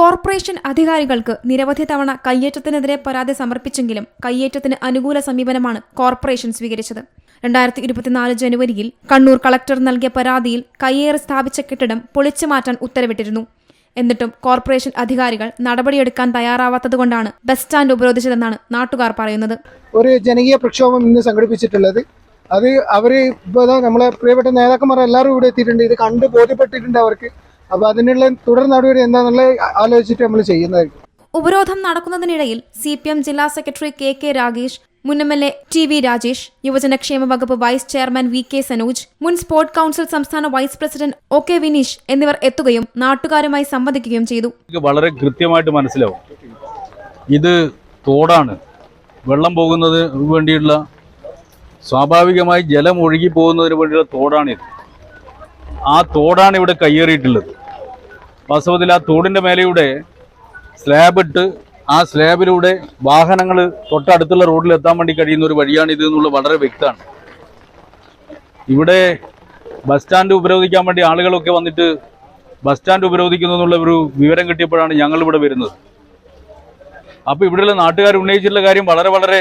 Corporation അധികാരികൾക്ക് നിരവധി തവണ കയ്യേറ്റത്തിനെതിരെ പരാതി സമർപ്പിച്ചെങ്കിലും കയ്യേറ്റത്തിന് അനുകൂല സമീപനമാണ് കോർപ്പറേഷൻ സ്വീകരിച്ചത്. രണ്ടായിരത്തി ഇരുപത്തിനാല് ജനുവരിയിൽ കണ്ണൂർ കളക്ടർ നൽകിയ പരാതിയിൽ കയ്യേറി സ്ഥാപിച്ച കെട്ടിടം പൊളിച്ചു മാറ്റാൻ ഉത്തരവിട്ടിരുന്നു. എന്നിട്ടും കോർപ്പറേഷൻ അധികാരികൾ നടപടിയെടുക്കാൻ തയ്യാറാവാത്തതുകൊണ്ടാണ് ബസ് സ്റ്റാൻഡ് ഉപരോധിച്ചതെന്നാണ് നാട്ടുകാർ പറയുന്നത്. ഒരു ജനകീയ പ്രക്ഷോഭം ഇന്ന് സംഘടിപ്പിച്ചിട്ടുള്ളത്. അത് അവർ ഇപ്പോൾ നമ്മളെ പ്രിയപ്പെട്ട നേതാക്കന്മാർ എല്ലാവരും ഇവിടെ എത്തിയിട്ടുണ്ട്. ഇത് കണ്ട് ബോധ്യപ്പെട്ടിട്ടുണ്ട് അവർക്ക്. അപ്പോൾ അതിനുള്ള തുടർ നടപടി എന്താണെന്നുള്ളത് ആലോചിച്ചിട്ട് നമ്മൾ ചെയ്യുന്നതായിരിക്കും. ഉപരോധം നടക്കുന്നതിനിടയിൽ സി പി എം ജില്ലാ സെക്രട്ടറി കെ കെ രാഗേഷ് മുൻ M L A T V Rajesh യുവജനക്ഷേമ വകുപ്പ് vice chairman V K Sanoj മുൻ സ്പോർട്സ് കൌൺസിൽ സംസ്ഥാന vice president O K Vineesh എന്നിവർ എത്തുകയും നാട്ടുകാരുമായി സംവദിക്കുകയും ചെയ്തു. വളരെ കൃത്യമായിട്ട് മനസ്സിലാവും. ഇത് തോടാണ്. വെള്ളം പോകുന്നത് വേണ്ടിയുള്ള സ്വാഭാവികമായി ജലം ഒഴുകി പോകുന്നതിന് വേണ്ടിയുള്ള തോടാണിത്. ആ തോടാണ് ഇവിടെ കയ്യേറിയിട്ടുള്ളത്. വാസ്തവത്തിൽ ആ തോടിന്റെ മേലെയുടെ സ്ലാബ് ഇട്ട് ആ സ്ലാബിലൂടെ വാഹനങ്ങൾ തൊട്ടടുത്തുള്ള റോഡിൽ എത്താൻ വേണ്ടി കഴിയുന്ന ഒരു വഴിയാണ് ഇത് എന്നുള്ളത് വളരെ വ്യക്തമാണ്. ഇവിടെ ബസ് സ്റ്റാൻഡ് ഉപരോധിക്കാൻ വേണ്ടി ആളുകളൊക്കെ വന്നിട്ട് ബസ് സ്റ്റാൻഡ് ഉപരോധിക്കുന്നു എന്നുള്ള ഒരു വിവരം കിട്ടിയപ്പോഴാണ് ഞങ്ങൾ ഇവിടെ വരുന്നത്. അപ്പോൾ ഇവിടെയുള്ള നാട്ടുകാർ ഉന്നയിച്ചിട്ടുള്ള കാര്യം വളരെ വളരെ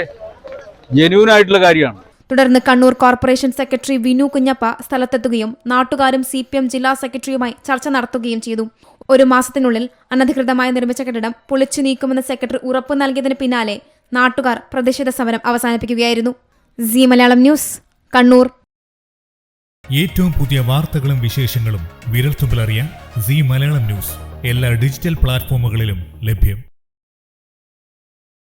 ജെന്യൂൻ ആയിട്ടുള്ള കാര്യമാണ്. തുടർന്ന് കണ്ണൂർ കോർപ്പറേഷൻ സെക്രട്ടറി വിനു കുഞ്ഞപ്പ സ്ഥലത്തെത്തുകയും നാട്ടുകാരും സി ജില്ലാ സെക്രട്ടറിയുമായി ചർച്ച നടത്തുകയും ചെയ്തു. ഒരു മാസത്തിനുള്ളിൽ അനധികൃതമായി നിർമ്മിച്ച കെട്ടിടം പൊളിച്ചു നീക്കുമെന്ന് സെക്രട്ടറി ഉറപ്പു നൽകിയതിന് പിന്നാലെ നാട്ടുകാർ പ്രതിഷേധ സമരം അവസാനിപ്പിക്കുകയായിരുന്നു. C Malayalam news Kannur. ഏറ്റവും പുതിയ വാർത്തകളും വിശേഷങ്ങളും വിരൽത്തുമ്പിലറിയാൻ സി മലയാളം ന്യൂസ് എല്ലാ ഡിജിറ്റൽ പ്ലാറ്റ്ഫോമുകളിലും ലഭ്യം.